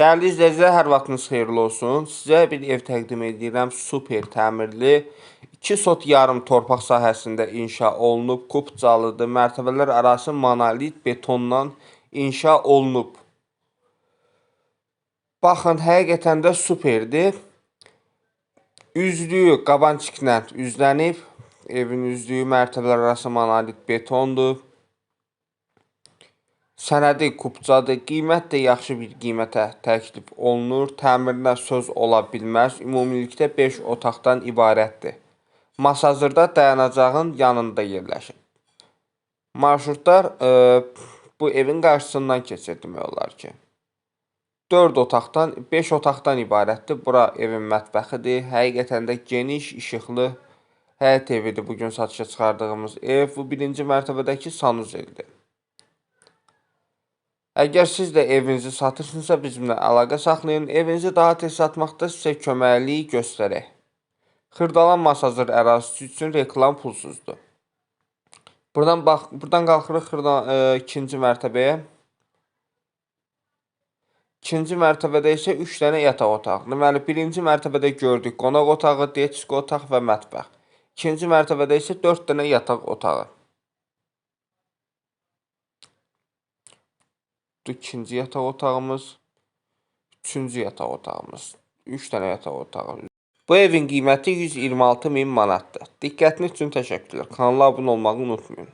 Dəyərli izləyicilər, hər vaxtınız xeyirli olsun. Sizə bir ev təqdim edirəm. Super təmirli, 2 sot yarım torpaq sahəsində inşa olunub, kubcalıdır, mərtəbələr arası monolit betondan inşa olunub. Baxın, həqiqətən də superdir. Üzlüyü qabançıqla üzlənib. Evin üzlüyü mərtəbələr arası monolit betondur. Sənədi kubcadır. Qiymət də yaxşı bir qiymətə təklif olunur. Təmirinə söz ola bilməz. Ümumilikdə 5 otaqdan ibarətdir. Masazırda dayanacağın yanında yerləşir. Marşrutlar e, bu evin qarşısından keçir demək olar ki. 4 otaqdan, 5 otaqdan ibarətdir. Bura evin mətbəxidir. Həqiqətən də geniş, işıqlı həyət evidir bu gün satışa çıxardığımız ev. Bu birinci mərtəbədəki sanuzeldir. Əgər siz də evinizi satırsınızsa bizimlə əlaqə saxlayın. Evinizi daha tez satmaqda sizə köməklik göstərək. Xırdalan Masazır ərazisi üçün reklam pulsuzdur. Buradan bax, buradan qalxırıq xırda e, ikinci mərtəbəyə. İkinci mərtəbədə isə 3 dənə yataq otağı. Deməli, birinci mərtəbədə gördük qonaq otağı, disko otaq və mətbəx. İkinci mərtəbədə isə 4 dənə yataq otağı. Bu ikinci yataq otağımız, üçüncü yataq otağımız. 3 dənə yataq otağı. Bu evin qiyməti 126 min manatdır. Diqqətiniz üçün təşəkkürlər. Kanala abunə olmağı unutmayın.